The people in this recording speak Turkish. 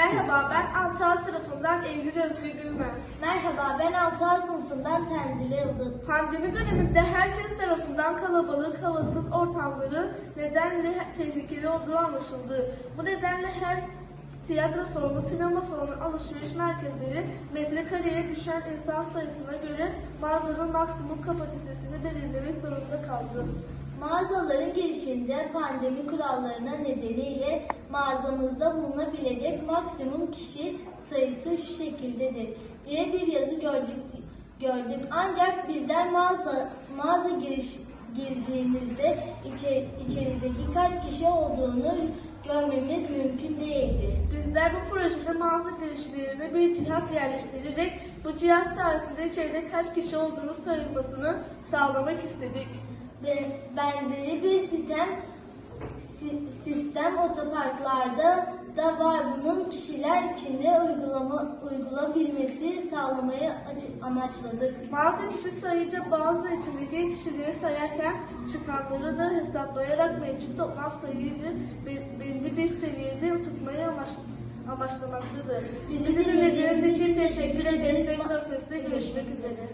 Merhaba ben Antal sınıfından Eylül Özgür Gülmez. Merhaba, ben 6 sınıfından Tenzile Yıldız. Pandemi döneminde herkes tarafından kalabalık, havasız ortamları nedenle tehlikeli olduğu anlaşıldı. Bu nedenle her tiyatro salonu, sinema salonu, alışveriş merkezleri metrekareye düşen insan sayısına göre mağazanın maksimum kapasitesini belirlemek zorunda kaldı. Mağazaların girişinde pandemi kurallarına nedeniyle mağazamızda bulunabilecek maksimum kişi sayısı şu şekildedir diye bir yazı gördük. gördük. Ancak bizler mağaza, mağaza giriş, girdiğimizde içe, içerideki kaç kişi olduğunu görmemiz mümkün değildi. Bizler bu projede mağaza girişlerine bir cihaz yerleştirerek bu cihaz sayesinde içeride kaç kişi olduğunu sayılmasını sağlamak istedik. Ve benzeri bir sistem si- sistem otoparklarda da var. Bunun kişiler içinde uygulama uygulabilmesi sağlamayı aç- amaçladık. Bazı kişi sayıca bazı içindeki kişileri sayarken çıkanları da hesaplayarak mevcut toplam sayıyı be- belli bir seviyede tutmayı amaç amaçlamaktadır. Bizi dinlediğiniz için teşekkür ederiz. Tekrar görüşmek üzere.